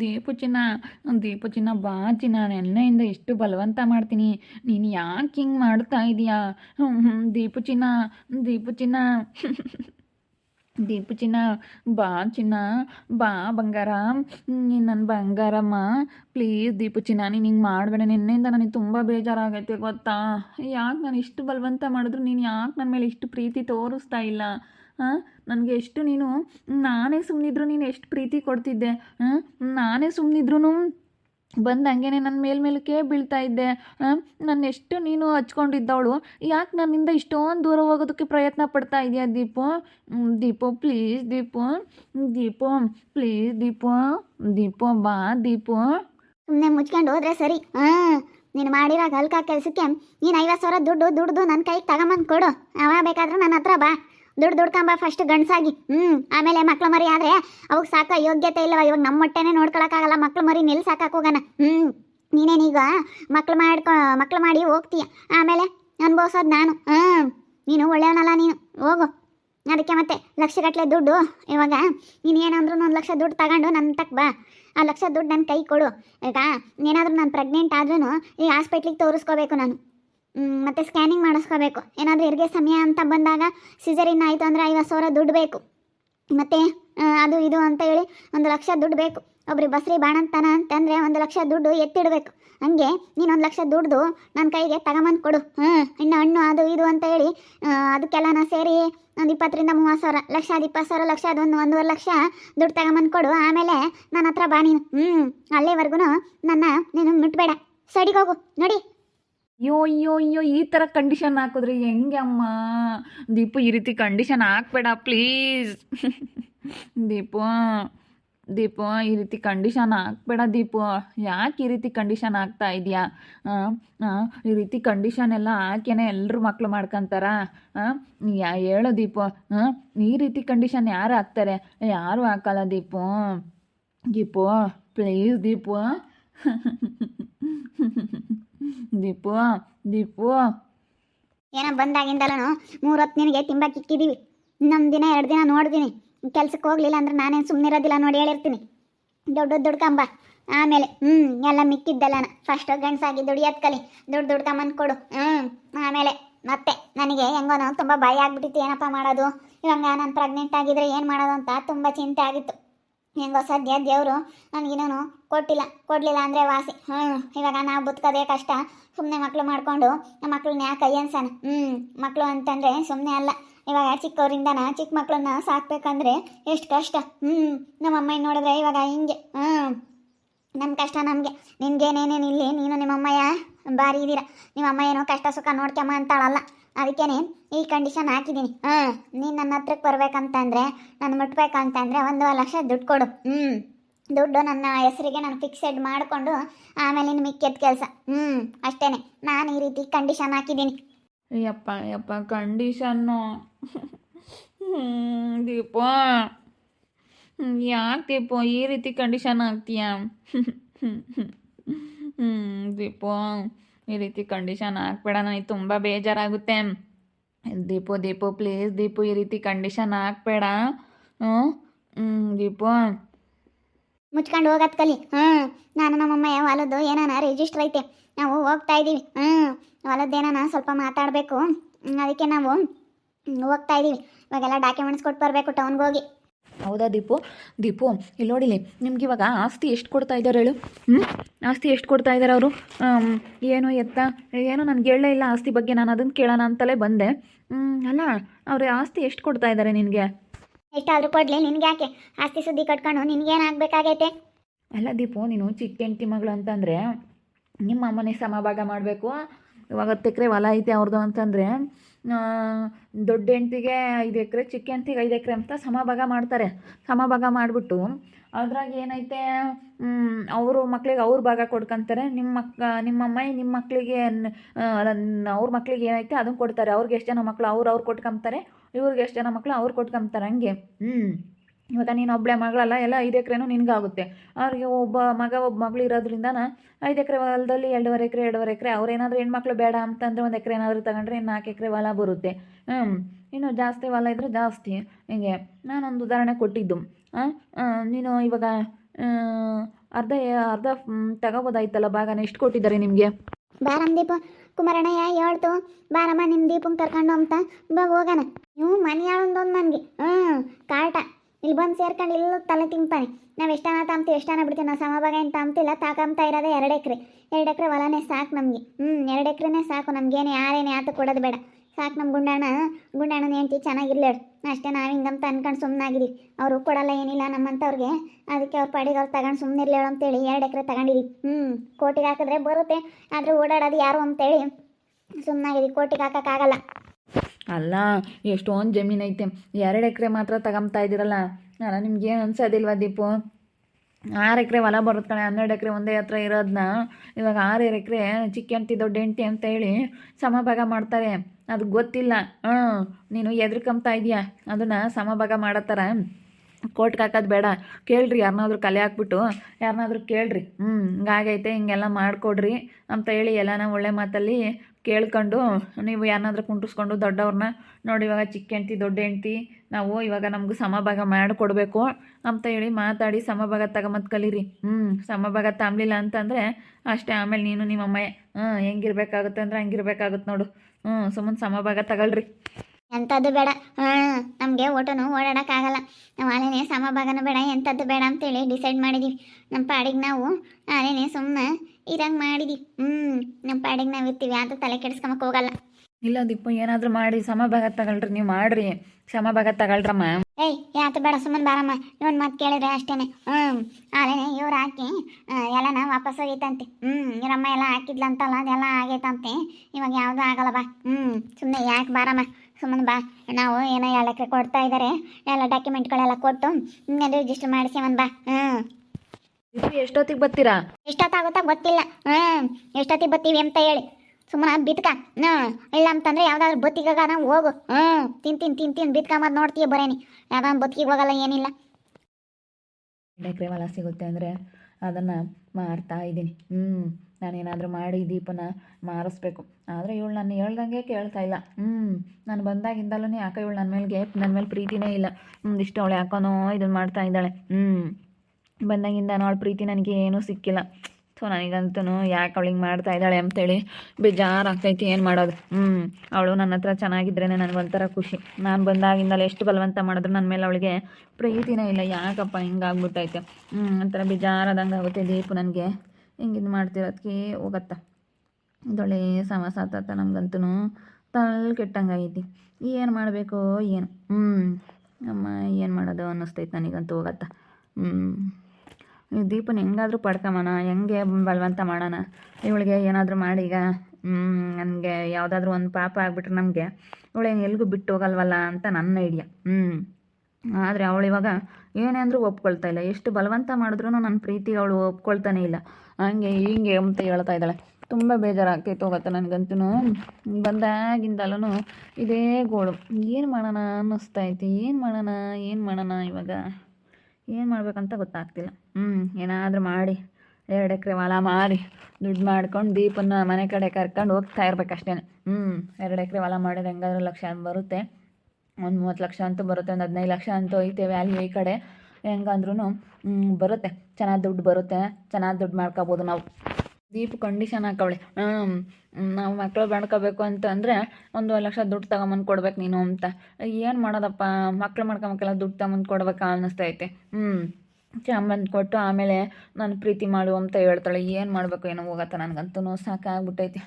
ದೀಪು ಚಿನ್ನ ದೀಪು ಚಿನ್ನ ಬಾ ಚಿನ್ನ, ನೆನ್ನೆಯಿಂದ ಎಷ್ಟು ಬಲವಂತ ಮಾಡ್ತೀನಿ. ನೀನು ಯಾಕೆ ಹಿಂಗೆ ಮಾಡ್ತಾ ಇದೀಯಾ? ದೀಪು ಚಿನ್ನ ದೀಪು ಚಿನ್ನ ದೀಪು ಚಿನ್ನ ಬಾ ಚಿನ್ನ, ಬಾ ಬಂಗಾರ. ನೀನು ನನ್ನ ಬಂಗಾರಮ್ಮ, ಪ್ಲೀಸ್ ದೀಪು ಚಿನ್ನ ನೀನು ಹಿಂಗೆ ಮಾಡಬೇಡ. ನಿನ್ನೆಯಿಂದ ನನಗೆ ತುಂಬ ಬೇಜಾರಾಗೈತೆ ಗೊತ್ತಾ? ಯಾಕೆ ನಾನು ಇಷ್ಟು ಬಲವಂತ ಮಾಡಿದ್ರು? ನೀನು ಯಾಕೆ ನನ್ನ ಮೇಲೆ ಇಷ್ಟು ಪ್ರೀತಿ ತೋರಿಸ್ತಾ ಇಲ್ಲ? ನನಗೆ ಎಷ್ಟು ನೀನು ನಾನೇ ಸುಮ್ಮನಿದ್ರು ನೀನು ಎಷ್ಟು ಪ್ರೀತಿ ಕೊಡ್ತಿದ್ದೆ ನಾನೇ ಸುಮ್ಮನಿದ್ರು ಬಂದು ಹಂಗೇನೆ ನನ್ನ ಮೇಲ್ಮೇಲಕ್ಕೆ ಬೀಳ್ತಾ ಇದ್ದೆ ನನ್ನ ಎಷ್ಟು ನೀನು ಹಚ್ಕೊಂಡಿದ್ದವಳು, ಯಾಕೆ ನನ್ನಿಂದ ಇಷ್ಟೊಂದು ದೂರ ಹೋಗೋದಕ್ಕೆ ಪ್ರಯತ್ನ ಪಡ್ತಾ ಇದೆಯಾ ದೀಪು? ದೀಪು, ಪ್ಲೀಸ್ ದೀಪು ದೀಪು, ಪ್ಲೀಸ್ ದೀಪು ದೀಪು, ಬಾ ದೀಪು. ಸುಮ್ಮನೆ ಮುಚ್ಕೊಂಡು ಹೋದ್ರೆ ಸರಿ, ಹಾಂ, ನೀನು ಮಾಡಿರೋ ಗಲ್ಕ ಕೆಲಸಕ್ಕೆ ನೀನು ಐವತ್ತು ಸಾವಿರ ದುಡ್ಡು, ದುಡ್ದು ನನ್ನ ಕೈಗೆ ತಗೊಂಬಂದು ಕೊಡು, ಅವ ಬೇಕಾದ್ರೆ ನನ್ನ ಹತ್ರ ಬಾ. ದುಡ್ಡು ದುಡ್ಕೊಂಬ ಫಸ್ಟ್ ಗಂಡಸಾಗಿ. ಹ್ಞೂ ಆಮೇಲೆ ಮಕ್ಳು ಮರಿ ಆದರೆ ಅವಾಗ ಸಾಕ ಯೋಗ್ಯತೆ ಇಲ್ಲವ ಇವಾಗ ನಮ್ಮ ಹೊಟ್ಟೆನೇ ನೋಡ್ಕೊಳಕ್ಕಾಗಲ್ಲ, ಮಕ್ಳು ಮರಿ ನಿಲ್ಲಿ ಸಾಕಾಕೋಗಣ ಹ್ಞೂ ನೀನೇನೀಗ ಮಕ್ಳು ಮಾಡ್ಕೊ, ಮಕ್ಳು ಮಾಡಿ ಹೋಗ್ತೀಯ? ಆಮೇಲೆ ಅನ್ಭವಿಸೋದು ನಾನು. ಹಾಂ, ನೀನು ಒಳ್ಳೆಯವನಲ್ಲ ನೀನು. ಹೋಗು. ಅದಕ್ಕೆ ಮತ್ತೆ ಲಕ್ಷಗಟ್ಟಲೆ ದುಡ್ಡು. ಇವಾಗ ನೀನು ಏನಂದ್ರೂ ಒಂದು ಲಕ್ಷ ದುಡ್ಡು ತಗೊಂಡು ನನ್ನ ತಕ್ಕ ಬಾ. ಆ ಲಕ್ಷ ದುಡ್ಡು ನನ್ನ ಕೈ ಕೊಡು. ಈಗ ಏನಾದರೂ ನಾನು ಪ್ರೆಗ್ನೆಂಟ್ ಆದ್ರೂ ಈ ಹಾಸ್ಪಿಟ್ಲಿಗೆ ತೋರಿಸ್ಕೋಬೇಕು ನಾನು. ಮತ್ತೆ ಸ್ಕ್ಯಾನಿಂಗ್ ಮಾಡಿಸ್ಕೋಬೇಕು. ಏನಾದರೂ ಹೆರಿಗೆ ಸಮಯ ಅಂತ ಬಂದಾಗ ಸಿಜರಿನ್ ಆಯಿತು ಅಂದರೆ ಐವತ್ತು ಸಾವಿರ ದುಡ್ಡು ಬೇಕು. ಮತ್ತು ಅದು ಇದು ಅಂತ ಹೇಳಿ ಒಂದು ಲಕ್ಷ ದುಡ್ಡು ಬೇಕು. ಒಬ್ರು ಬಸ್ರಿ ಬಾಣಂತನ ಅಂತಂದರೆ ಒಂದು ಲಕ್ಷ ದುಡ್ಡು ಎತ್ತಿಡಬೇಕು. ಹಂಗೆ ನೀನು ಒಂದು ಲಕ್ಷ ದುಡ್ದು ನನ್ನ ಕೈಗೆ ತಗೊಂಬಂದು ಕೊಡು. ಹ್ಞೂ ಇನ್ನು ಹಣ್ಣು ಅದು ಇದು ಅಂತ ಹೇಳಿ ಅದಕ್ಕೆಲ್ಲ ನಾನು ಸೇರಿ ಒಂದು ಇಪ್ಪತ್ತರಿಂದ ಮೂವತ್ತು ಸಾವಿರ, ಲಕ್ಷ ಅದು ಇಪ್ಪತ್ತು ಸಾವಿರ, ಲಕ್ಷ ಅದೊಂದು ಒಂದೂವರೆ ಲಕ್ಷ ದುಡ್ಡು ತಗೊಂಬಂದು ಕೊಡು. ಆಮೇಲೆ ನನ್ನ ಹತ್ರ ಬಾ ನೀನು. ಹ್ಞೂ ಅಲ್ಲಿವರೆಗೂ ನನ್ನ ನೀನು ಮುಟ್ಬೇಡ. ಹೋಗು. ನೋಡಿ. ಅಯ್ಯೋ ಅಯ್ಯೋ ಅಯ್ಯೋ, ಈ ಥರ ಕಂಡೀಷನ್ ಹಾಕಿದ್ರೆ ಹೆಂಗೆ ಅಮ್ಮ? ದೀಪು ಈ ರೀತಿ ಕಂಡೀಷನ್ ಹಾಕ್ಬೇಡ ಪ್ಲೀಸ್ ದೀಪು ದೀಪು, ಈ ರೀತಿ ಕಂಡೀಷನ್ ಹಾಕ್ಬೇಡ, ದೀಪು. ಯಾಕೆ ಈ ರೀತಿ ಕಂಡೀಷನ್ ಹಾಕ್ತಾ ಇದೆಯಾ? ಈ ರೀತಿ ಕಂಡೀಷನ್ ಎಲ್ಲ ಹಾಕೇನೆ ಎಲ್ಲರೂ ಮಕ್ಕಳು ಮಾಡ್ಕೊಂತಾರ? ಯಾ, ಹೇಳೋ ದೀಪು. ಹಾಂ ಈ ರೀತಿ ಕಂಡೀಷನ್ ಯಾರು ಹಾಕ್ತಾರೆ? ಯಾರು ಹಾಕಲ್ಲ ದೀಪು? ದೀಪು ಪ್ಲೀಸ್ ದೀಪು. ದೀಪು ದೀಪು. ಏನೋ ಬಂದಾಗಿಂದಲೂ ಮೂರೊತ್ತು ನಿನಗೆ ತಿಂಬಕ್ಕೆ ಇಕ್ಕಿದ್ದೀವಿ ಇನ್ನೊಂದು ದಿನ, ಎರಡು ದಿನ ನೋಡ್ತೀನಿ ಕೆಲ್ಸಕ್ಕೆ ಹೋಗ್ಲಿಲ್ಲ ಅಂದ್ರೆ ನಾನೇನು ಸುಮ್ಮನಿರೋದಿಲ್ಲ ನೋಡಿ ಹೇಳಿರ್ತೀನಿ. ದೊಡ್ಡ ದುಡ್ಕಂಬ ಆಮೇಲೆ ಹ್ಞೂ ಎಲ್ಲ ಮಿಕ್ಕಿದ್ದಲ್ಲ ಫಸ್ಟ್ ಗಂಡಸಾಗಿ ದುಡಿಯೋದ್ ಕಲಿ. ದುಡ್ಡು ಕಮ್ಮನ್ ಕೊಡು. ಹ್ಞೂ ಆಮೇಲೆ ಮತ್ತೆ ನನಗೆ ಹೆಂಗೋನೋ ತುಂಬ ಭಯ ಆಗ್ಬಿಟ್ಟಿತ್ತು. ಏನಪ್ಪ ಮಾಡೋದು? ಇವಾಗ ನಾನು ಪ್ರೆಗ್ನೆಂಟ್ ಆಗಿದ್ರೆ ಏನು ಮಾಡೋದು ಅಂತ ತುಂಬ ಚಿಂತೆ ಆಗಿತ್ತು. ಹೆಂಗೋ ಸದ್ಯ ದೇವರು ನನಗಿನ್ನೂ ಕೊಟ್ಟಿಲ್ಲ, ಕೊಡಲಿಲ್ಲ ಅಂದರೆ ವಾಸಿ. ಹ್ಞೂ ಇವಾಗ ನಾವು ಬದುಕೋದೇ ಕಷ್ಟ. ಸುಮ್ಮನೆ ಮಕ್ಕಳು ಮಾಡಿಕೊಂಡು ನಮ್ಮ ಮಕ್ಳನ್ನ ಯಾಕೆ ಕೈ ಅನ್ಸಣ ಹ್ಞೂ ಮಕ್ಕಳು ಅಂತಂದರೆ ಸುಮ್ಮನೆ ಅಲ್ಲ. ಇವಾಗ ಚಿಕ್ಕವರಿಂದನ ಚಿಕ್ಕ ಮಕ್ಕಳನ್ನ ಸಾಕ್ಬೇಕಂದ್ರೆ ಎಷ್ಟು ಕಷ್ಟ. ಹ್ಞೂ ನಮ್ಮ ಅಮ್ಮನ ನೋಡಿದ್ರೆ ಇವಾಗ ಹಿಂಗೆ. ಹ್ಞೂ ನಮ್ಮ ಕಷ್ಟ ನಮಗೆ. ನಿನ್ಗೇನೇನೇನು ಇಲ್ಲಿ? ನೀನು ನಿಮ್ಮ ಅಮ್ಮಯ್ಯ ಭಾರಿ ಇದ್ದೀರ ನಿಮ್ಮ ಅಮ್ಮ ಏನೋ ಕಷ್ಟ ಸುಖ ನೋಡ್ಕೊಮ್ಮ ಅಂತಾಳಲ್ಲ ಅದಕ್ಕೇನೆ ಈ ಕಂಡೀಷನ್ ಹಾಕಿದ್ದೀನಿ ಹಾಂ ನೀನು ನನ್ನ ಹತ್ರಕ್ಕೆ ಬರ್ಬೇಕಂತಂದ್ರೆ, ನಾನು ಮುಟ್ಬೇಕಂತಂದ್ರೆ ಒಂದು ಲಕ್ಷ ದುಡ್ಡು ಕೊಡು. ಹ್ಞೂ ದುಡ್ಡು ನನ್ನ ಹೆಸರಿಗೆ ನಾನು ಫಿಕ್ಸೆಡ್ ಮಾಡಿಕೊಂಡು ಆಮೇಲೆ ಇನ್ನು ಮಿಕ್ಕಿದ ಕೆಲಸ. ಹ್ಞೂ ಅಷ್ಟೇ ನಾನು ಈ ರೀತಿ ಕಂಡೀಷನ್ ಹಾಕಿದ್ದೀನಿ ಯಪ್ಪ ಯಪ್ಪ ಕಂಡೀಷನ್ನು ದೀಪೋ. ಯಾಕೆ ದೀಪೋ, ಈ ರೀತಿ ಕಂಡೀಷನ್ ಹಾಕ್ತೀಯ? ಹ್ಞೂ ದೀಪು, ಈ ರೀತಿ ಕಂಡೀಷನ್ ಹಾಕ್ಬೇಡ, ನನಗೆ ತುಂಬ ಬೇಜಾರಾಗುತ್ತೆ. ದೀಪು ದೀಪು ಪ್ಲೀಸ್ ದೀಪು ಈ ರೀತಿ ಕಂಡೀಷನ್ ಹಾಕ್ಬೇಡ. ಹ್ಞೂ ದೀಪು. ಮುಚ್ಕೊಂಡು ಹೋಗತ್ ಕಲಿ. ಹ್ಞೂ ನಾನು ನಮ್ಮಮ್ಮ ಹೊಲದ್ದು ಏನಾನ ರಿಜಿಸ್ಟ್ರ್ ಐತೆ. ನಾವು ಹೋಗ್ತಾ ಇದ್ದೀವಿ. ಹ್ಞೂ ಹೊಲದ್ದು ಏನಾನ ಸ್ವಲ್ಪ ಮಾತಾಡಬೇಕು. ಅದಕ್ಕೆ ನಾವು ಹೋಗ್ತಾ ಇದ್ದೀವಿ. ಇವಾಗೆಲ್ಲ ಡಾಕ್ಯುಮೆಂಟ್ಸ್ ಕೊಟ್ಟು ಬರಬೇಕು ಟೌನ್ಗೆ ಹೋಗಿ. ಹೌದಾ ದೀಪು? ದೀಪು ಇಲ್ಲಿ ನೋಡಿಲಿ ನಿಮ್ಗೆ ಇವಾಗ ಆಸ್ತಿ ಎಷ್ಟು ಕೊಡ್ತಾ ಇದ್ದಾರೆ ಹೇಳು? ಹ್ಞೂ ಆಸ್ತಿ ಎಷ್ಟು ಕೊಡ್ತಾ ಇದ್ದಾರೆ ಅವರು? ಏನು ಎತ್ತ? ಏನು ನನಗೆ ಹೇಳಲೇ ಇಲ್ಲ ಆಸ್ತಿ ಬಗ್ಗೆ ನಾನು ಅದನ್ನು ಕೇಳೋಣ ಅಂತಲೇ ಬಂದೆ. ಅಲ್ಲ ಅವ್ರ ಆಸ್ತಿ ಎಷ್ಟು ಕೊಡ್ತಾ ಇದ್ದಾರೆ ನಿನಗೆ? ಎಷ್ಟಾದರೂ ಕೊಡಲಿ ನಿನ್ಗೆ ಯಾಕೆ? ಆಸ್ತಿ ಸುದ್ದಿ ಕಟ್ಕೊಂಡು ನಿನಗೆ ಆಗಬೇಕಾಗೈತೆ ಅಲ್ಲ ದೀಪು ನೀನು ಚಿಕ್ಕ ಹೆಂಡತಿ ಮಗಳು ಅಂತಂದರೆ ನಿಮ್ಮ ಅಮ್ಮನೇ ಸಮಭಾಗ ಮಾಡಬೇಕು. ಇವಾಗ ಹತ್ತು ಎಕರೆ ಹೊಲ ಐತೆ ಅವ್ರದ್ದು ಅಂತಂದರೆ ದೊಡ್ಡ ಹೆಂಡ್ತಿಗೆ ಐದು ಎಕರೆ, ಚಿಕ್ಕ ಹೆಂಡ್ತಿಗೆ ಐದು ಎಕರೆ ಅಂತ ಸಮಭಾಗ ಮಾಡ್ತಾರೆ. ಸಮಭಾಗ ಮಾಡಿಬಿಟ್ಟು ಅದ್ರಾಗ ಏನೈತೆ ಅವರು ಮಕ್ಳಿಗೆ ಅವ್ರ ಭಾಗ ಕೊಡ್ಕೊಂತಾರೆ. ನಿಮ್ಮ ಮಕ್ಕ ನಿಮ್ಮ ಅಮ್ಮಾಯಿ ನಿಮ್ಮ ಮಕ್ಕಳಿಗೆ ಅವ್ರ ಮಕ್ಳಿಗೆ ಏನೈತೆ ಅದನ್ನು ಕೊಡ್ತಾರೆ. ಅವ್ರಿಗೆ ಎಷ್ಟು ಜನ ಮಕ್ಕಳು ಅವ್ರು ಅವ್ರು ಕೊಟ್ಕೊಂತಾರೆ ಇವ್ರಿಗೆ ಎಷ್ಟು ಜನ ಮಕ್ಕಳು ಅವ್ರು ಕೊಟ್ಕೊಂತಾರೆ ಹಂಗೆ. ಹ್ಞೂ ಇವಾಗ ನೀನು ಒಬ್ಬಳೆ ಮಗಳಲ್ಲ, ಎಲ್ಲ ಐದು ಎಕರೆನೂ ನಿನಗಾಗುತ್ತೆ. ಅವ್ರಿಗೆ ಒಬ್ಬ ಮಗ, ಒಬ್ಬ ಮಗಳು ಇರೋದ್ರಿಂದನ ಐದು ಎಕರೆ ಹೊಲದಲ್ಲಿ ಎರಡೂವರೆ ಎಕರೆ ಎರಡೂವರೆ ಎಕರೆ, ಅವ್ರೇನಾದರೂ ಹೆಣ್ಮಕ್ಳು ಬೇಡ ಅಂತಂದರೆ ಒಂದು ಎಕರೆ ಏನಾದರೂ ತಗೊಂಡ್ರೆ ಇನ್ನು ನಾಲ್ಕು ಎಕರೆ ಹೊಲ ಬರುತ್ತೆ. ಹ್ಞೂ ಇನ್ನು ಜಾಸ್ತಿ ಹೊಲ ಇದ್ದರೆ ಜಾಸ್ತಿ. ಹೀಗೆ. ನಾನೊಂದು ಉದಾಹರಣೆ ಕೊಟ್ಟಿದ್ದು. ನೀನು ಇವಾಗ ಅರ್ಧ ಅರ್ಧ ತಗೋಬೋದಾಯ್ತಲ್ಲ ಭಾಗನ? ಎಷ್ಟು ಕೊಟ್ಟಿದ್ದಾರೆ ನಿಮಗೆ? ಬಾರಮ್ಮ ಕುಮಾರಣ್ಣಯ್ಯ, ಹೇಳ್ತು. ಬಾರಮ್ಮ ನಿಮ್ಮ ದೀಪಂಗೆ ಕರ್ಕೊಂಡು ಅಂತ ಬಾ, ಹೋಗೋಣ. ನೀವು ಒಂದು ನನಗೆ ಹ್ಞೂ ಕಾಟ. ಇಲ್ಲಿ ಬಂದು ಸೇರ್ಕೊಂಡು ಇಲ್ಲೂ ತಲೆ ತಿಂಪಾನೆ. ನಾವು ಎಷ್ಟಾನ ತಾಂತೀವಿ ಎಷ್ಟಾನ ಬಿಡ್ತೀವಿ, ನಾವು ಸಮಭಾಗ ಏನು ತಾಂತಿಲ್ಲ ತಾಕಂತ ಇರೋದೇ ಎರಡು ಎಕರೆ. ಎರಡು ಎಕರೆ ಹೊಲನೇ ಸಾಕು ನಮಗೆ. ಹ್ಞೂ ಎರಡು ಎಕರೆನೇ ಸಾಕು, ನಮಗೇನು ಯಾರೇನು ಯಾತು ಕೊಡೋದು ಬೇಡ. ಸಾಕು ನಮ್ಮ ಗುಂಡಣ್ಣ, ಗುಂಡಣ್ಣನ ಹೆಂಡ್ತಿ ಚೆನ್ನಾಗಿರ್ಲಿ ಅಷ್ಟೇ ನಾವು ಹಿಂಗಂತ ಅನ್ಕೊಂಡು ಸುಮ್ಮನಾಗಿದ್ದೀವಿ ಅವರು ಕೊಡಲ್ಲ ಏನಿಲ್ಲ ನಮ್ಮಂಥವ್ರಿಗೆ ಅದಕ್ಕೆ ಅವ್ರ ಪಾಡಿಗೆ ಅವ್ರು ತಗೊಂಡು ಸುಮ್ಮನೆ ಅಂತೇಳಿ ಎರಡು ಎಕರೆ ತಗೊಂಡಿದ್ದೀವಿ ಹ್ಞೂ ಕೋಟಿಗೆ ಹಾಕಿದ್ರೆ ಬರುತ್ತೆ. ಆದರೆ ಓಡಾಡೋದು ಯಾರು ಅಂತೇಳಿ ಸುಮ್ಮನಾಗಿದ್ದೀವಿ ಕೋಟಿಗೆ ಹಾಕೋಕ್ಕಾಗಲ್ಲ ಅಲ್ಲ, ಎಷ್ಟೊಂದು ಜಮೀನು ಐತೆ. ಎರಡು ಎಕರೆ ಮಾತ್ರ ತಗೊಂಬ್ತಾ ಇದ್ದೀರಲ್ಲ ಅಲ್ಲ ನಿಮ್ಗೆ ಏನು ಅನ್ಸೋದಿಲ್ವಾ ದೀಪು? ಆರು ಎಕರೆ ಹೊಲ ಬರುತ್ತೆ ಕಣೆ, ಹನ್ನೆರಡು ಎಕರೆ ಒಂದೇ ಹತ್ರ ಇರೋದನ್ನ ಇವಾಗ ಆರು ಎಕರೆ ಚಿಕ್ಕ ದೊಡ್ಡ ಎಂಟಿ ಅಂತ ಹೇಳಿ ಸಮಭಾಗ ಮಾಡ್ತಾರೆ. ಅದು ಗೊತ್ತಿಲ್ಲ. ಹ್ಞೂ ನೀನು ಎದ್ರಕಂಬ್ತಾ ಇದೆಯಾ? ಅದನ್ನು ಸಮಭಾಗ ಮಾಡೋ ಥರ ಕೋರ್ಟ್ಗೆ ಹಾಕೋದು ಬೇಡ. ಕೇಳ್ರಿ ಯಾರನ್ನಾದ್ರೂ ಕಲೆ ಹಾಕ್ಬಿಟ್ಟು ಯಾರನ್ನಾದ್ರೂ ಕೇಳ್ರಿ. ಹ್ಞೂ ಹಿಂಗಾಗೈತೆ, ಹಿಂಗೆಲ್ಲ ಮಾಡಿಕೊಡ್ರಿ ಅಂತ ಹೇಳಿ ಎಲ್ಲನ ಒಳ್ಳೆ ಮಾತಲ್ಲಿ ಕೇಳ್ಕೊಂಡು ನೀವು ಯಾರನ್ನಾದ್ರೂ ಕುಂಟಿಸ್ಕೊಂಡು ದೊಡ್ಡವ್ರನ್ನ ನೋಡಿ, ಇವಾಗ ಚಿಕ್ಕ ಹೆಂಡ್ತಿ, ದೊಡ್ಡ ಹೆಂಡ್ತಿ, ನಾವು ಇವಾಗ ನಮಗೂ ಸಮಭಾಗ ಮಾಡಿಕೊಡ್ಬೇಕು ಅಂತ ಹೇಳಿ ಮಾತಾಡಿ ಸಮಭಾಗ ತಗೊಂಬತ್ ಕಲೀರಿ. ಹ್ಞೂ ಸಮಭಾಗ ತಾಂಬಲಿಲ್ಲ ಅಂತಂದರೆ ಅಷ್ಟೇ. ಆಮೇಲೆ ನೀನು ನಿಮ್ಮಮ್ಮ ಹ್ಞೂ ಹೆಂಗಿರ್ಬೇಕಾಗುತ್ತೆ ಅಂದ್ರೆ ಹಂಗಿರ್ಬೇಕಾಗುತ್ತೆ ನೋಡು. ಹ್ಞೂ ಸುಮ್ಮನೆ ಸಮಭಾಗ ತಗೊಳ್ರಿ. ಎಂಥದ್ದು ಬೇಡ. ಹಾಂ, ನಮಗೆ ಓಟನು ಓಡಾಡೋಕ್ಕಾಗಲ್ಲ. ನಾವು ಅಲ್ಲೇನೆ ಸಮಭಾಗನೂ ಬೇಡ, ಎಂಥದ್ದು ಬೇಡ ಅಂತೇಳಿ ಡಿಸೈಡ್ ಮಾಡಿದ್ದೀವಿ ನಮ್ಮ ಪಾಡಿಗೆ ನಾವು ಅಲ್ಲೇನೆ ಸುಮ್ಮನೆ ಇರಂಗೆ ಮಾಡಿದಿ. ಹ್ಮ್ ನಮ್ಮ ಪಾಡಿಗೆ ನಾವು ಇರ್ತೀವಿ. ಅಂತ ತಲೆ ಕೆಡಿಸ್ಕೊಂಬಕ್ಕೆ ಹೋಗಲ್ಲ. ಇಲ್ಲ ದಿಪ್ಪ ಏನಾದರೂ ಮಾಡಿ. ಸಮಭಾಗ ತಗೊಳ್ರಿ ನೀವು ಮಾಡ್ರಿ. ಸಮ ಭಾಗ ತಗೊಳ್ರಮ್ಮ. ಏಯ್ ಯಾತ ಬೇಡ ಸುಮ್ಮನೆ ಬಾರಮ್ಮ. ಇವನ್ ಮಾತು ಕೇಳಿದ್ರೆ ಅಷ್ಟೇನೆ. ಹ್ಮ್ ಅಲ್ಲೇನೆ ಇವ್ರು ಹಾಕಿ ಎಲ್ಲನ ವಾಪಸ್ ಹೋಗೈತಂತೆ. ಹ್ಮ್ ಇವರಮ್ಮ ಎಲ್ಲ ಹಾಕಿದ್ಲಂತಲ್ಲ ಅದೆಲ್ಲ ಆಗೈತಂತೆ. ಇವಾಗ ಯಾವುದೂ ಆಗಲ್ಲ ಬಾ. ಹ್ಮ್ ಸುಮ್ಮನೆ ಯಾಕೆ ಬಾರಮ್ಮ? ಸುಮ್ಮನೆ ಬಾ. ನಾವು ಏನೋ ಎಲ್ಲ ಕೊಡ್ತಾ ಇದ್ದಾರೆ ಎಲ್ಲ ಡಾಕ್ಯುಮೆಂಟ್ಗಳೆಲ್ಲ ಕೊಟ್ಟು ರಿಜಿಸ್ಟರ್ ಮಾಡಿಸಿ ಒಂದು ಬಾ. ಹ್ಞೂ ದೀಪು ಎಷ್ಟೊತ್ತಿಗೆ ಬರ್ತೀರಾ? ಎಷ್ಟೊತ್ತಾಗುತ್ತಾ ಗೊತ್ತಿಲ್ಲ. ಹ್ಞೂ ಎಷ್ಟೊತ್ತಿಗೆ ಬರ್ತೀವಿ ಅಂತ ಹೇಳಿ. ಸುಮ್ಮನೆ ಬಿತ್ಕ. ಹ್ಞೂ ಇಲ್ಲ ಅಂತಂದ್ರೆ ಯಾವ್ದಾದ್ರು ಬತ್ತಿಗಾಗ ನಾವು ಹೋಗು ಹ್ಞೂ ತಿಂತೀನಿ ತಿಂತೀನಿ ಬಿತ್ಕೊಂಬದು ನೋಡ್ತೀಯ ಬರೇನಿ. ಯಾವ್ದಾದ್ರು ಬತ್ತಿಗೆ ಹೋಗಲ್ಲ ಏನಿಲ್ಲ. ಎಕರೆ ಹೊಲ ಸಿಗುತ್ತೆ ಅಂದರೆ ಅದನ್ನು ಮಾರ್ತಾ ಇದ್ದೀನಿ. ಹ್ಞೂ ನಾನೇನಾದರೂ ಮಾಡಿ ದೀಪನ ಮಾರಿಸ್ಬೇಕು. ಆದರೆ ಇವಳು ನಾನು ಹೇಳ್ದಂಗೆ ಕೇಳ್ತಾ ಇಲ್ಲ. ಹ್ಞೂ ನಾನು ಬಂದಾಗಿಂದಲೂ ಯಾಕೆ ಇವಳು ನನ್ನ ಮೇಲೆಗೆ ನನ್ನ ಮೇಲೆ ಪ್ರೀತಿನೇ ಇಲ್ಲ. ಇಷ್ಟು ಅವಳು ಯಾಕೋನೋ ಇದನ್ನು ಮಾಡ್ತಾ ಇದ್ದಾಳೆ. ಹ್ಞೂ ಬಂದಾಗಿಂದ ಅವಳ ಪ್ರೀತಿ ನನಗೆ ಏನೂ ಸಿಕ್ಕಿಲ್ಲ. ಸೊ ನನಗಂತೂ ಯಾಕೆ ಅವಳಿಗೆ ಮಾಡ್ತಾ ಇದ್ದಾಳೆ ಅಂತೇಳಿ ಬೇಜಾರಾಗ್ತೈತಿ ಏನು ಮಾಡೋದು. ಹ್ಞೂ ಅವಳು ನನ್ನ ಹತ್ರ ಚೆನ್ನಾಗಿದ್ರೇ ನನಗೊಂಥರ ಖುಷಿ. ನಾನು ಬಂದಾಗಿಂದಲೇ ಎಷ್ಟು ಬಲವಂತ ಮಾಡಿದ್ರು ನನ್ನ ಮೇಲೆ ಅವಳಿಗೆ ಪ್ರೀತಿನೇ ಇಲ್ಲ. ಯಾಕಪ್ಪ ಹಿಂಗಾಗ್ಬಿಟ್ಟೈತೆ. ಹ್ಞೂ ಒಂಥರ ಬೇಜಾರಾದಂಗೆ ಆಗುತ್ತೆ ದೀಪು ನನಗೆ. ಹಿಂಗಿದು ಮಾಡ್ತಿರೋದಕ್ಕೆ ಹೋಗತ್ತ. ಇದೊಳ್ಳೆ ಸಮಸಾತ ನಮಗಂತೂ ತಲೆ ಕೆಟ್ಟಂಗೆ ಆಗೈತಿ ಏನು ಮಾಡಬೇಕು ಏನು. ಹ್ಞೂ ಅಮ್ಮ ಏನು ಮಾಡೋದು ಅನ್ನಿಸ್ತೈತೆ ನನಗಂತೂ ಹೋಗತ್ತ. ಹ್ಞೂ ದೀಪನ ಹೆಂಗಾದ್ರೂ ಪಡ್ಕೊಂಬಣ ಹೆಂಗೆ ಬಲವಂತ ಮಾಡೋಣ. ಇವಳಿಗೆ ಏನಾದರೂ ಮಾಡಿ ಈಗ ನನಗೆ ಯಾವುದಾದ್ರೂ ಒಂದು ಪಾಪ ಆಗಿಬಿಟ್ರೆ ನಮಗೆ. ಇವಳೇನು ಎಲ್ಗೂ ಬಿಟ್ಟು ಹೋಗಲ್ವಲ್ಲ ಅಂತ ನನ್ನ ಐಡಿಯಾ ಹ್ಞೂ ಆದರೆ ಅವಳು ಇವಾಗ ಏನೇ ಅಂದರೂ ಒಪ್ಕೊಳ್ತಾ ಇಲ್ಲ. ಎಷ್ಟು ಬಲವಂತ ಮಾಡಿದ್ರೂ ನನ್ನ ಪ್ರೀತಿ ಅವಳು ಒಪ್ಕೊಳ್ತಾನೆ ಇಲ್ಲ. ಹಂಗೆ ಹಿಂಗೆ ಅಂತ ಹೇಳ್ತಾ ಇದ್ದಾಳೆ. ತುಂಬ ಬೇಜಾರಾಗ್ತೈತೆ ಹೋಗುತ್ತೆ ನನಗಂತೂ ಬಂದಾಗಿಂದಲೂ ಇದೇ ಗೋಳು. ಏನು ಮಾಡೋಣ ಅನ್ನಿಸ್ತೈತಿ ಏನು ಮಾಡೋಣ ಏನು ಮಾಡೋಣ ಇವಾಗ? ಏನು ಮಾಡ್ಬೇಕಂತ ಗೊತ್ತಾಗ್ತಿಲ್ಲ. ಹ್ಞೂ ಏನಾದರೂ ಮಾಡಿ ಎರಡು ಎಕರೆ ಹೊಲ ಮಾರಿ ದುಡ್ಡು ಮಾಡ್ಕೊಂಡು ದೀಪನ್ನ ಮನೆ ಕಡೆ ಕರ್ಕೊಂಡು ಹೋಗ್ತಾ ಇರ್ಬೇಕಷ್ಟೇ. ಹ್ಞೂ ಎರಡು ಎಕರೆ ಹೊಲ ಮಾಡಿದ್ರೆ ಹೆಂಗಾದ್ರೂ ಲಕ್ಷ ಬರುತ್ತೆ. ಒಂದು ಮೂವತ್ತು ಲಕ್ಷ ಅಂತೂ ಬರುತ್ತೆ ಒಂದು ಹದಿನೈದು ಲಕ್ಷ ಅಂತೂ ಐತೆ ವ್ಯಾಲ್ಯೂ ಈ ಕಡೆ. ಹೆಂಗಂದ್ರೂ ಬರುತ್ತೆ. ಚೆನ್ನಾಗಿ ದುಡ್ಡು ಬರುತ್ತೆ. ಚೆನ್ನಾಗಿ ದುಡ್ಡು ಮಾಡ್ಕೋಬೋದು ನಾವು. ದೀಪ್ ಕಂಡೀಷನ್ ಹಾಕವಳೆ. ನಾವು ಮಕ್ಕಳು ಬೆಳ್ಕೋಬೇಕು ಅಂತ ಒಂದು ಲಕ್ಷ ದುಡ್ಡು ತಗೊಂಬಂದು ಕೊಡ್ಬೇಕು ನೀನು ಅಂತ. ಏನು ಮಾಡೋದಪ್ಪ? ಮಕ್ಳು ಮಾಡ್ಕೊಬೇಕಲ್ಲ, ದುಡ್ಡು ತಗೊಂಬಂದು ಕೊಡ್ಬೇಕಾ ಅನ್ನಿಸ್ತೈತೆ ಹ್ಞೂ ತಗೊಂಬಂದು ಕೊಟ್ಟು ಆಮೇಲೆ ನಾನು ಪ್ರೀತಿ ಮಾಡು ಅಂತ ಹೇಳ್ತಾಳೆ. ಏನು ಮಾಡಬೇಕು ಏನೋ ಹೋಗತ್ತ ನನಗಂತೂ ಸಾಕಾಗ್ಬಿಟ್ಟೈತೆ.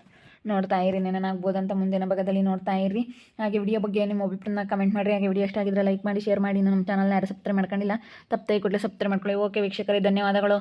ನೋಡ್ತಾ ಇರಿ ನೆನಾಗ್ಬೋದಂತ ಮುಂದಿನ ಭಾಗದಲ್ಲಿ ನೋಡ್ತಾ ಇರಿ. ಹಾಗೆ ವಿಡಿಯೋ ಬಗ್ಗೆ ನಿಮ್ಮ ಅಭಿಪ್ರಾಯನ ಕಮೆಂಟ್ ಮಾಡಿರಿ. ಹಾಗೆ ವಿಡಿಯೋ ಎಷ್ಟಾಗಿದ್ರೆ ಲೈಕ್ ಮಾಡಿ ಶೇರ್ ಮಾಡಿ. ನಮ್ಮ ಚಾನಲ್ನ ಯಾರು ಸಬ್ಸ್ಕ್ರೈಬ್ ಮಾಡ್ಕೊಂಡಿಲ್ಲ, ತಪ್ಪದೆ ಕೂಡಲೇ ಸಬ್ಸ್ಕ್ರೈಬ್ ಮಾಡ್ಕೊಳ್ಳಿ. ಓಕೆ ವೀಕ್ಷಕರೇ, ಧನ್ಯವಾದಗಳು.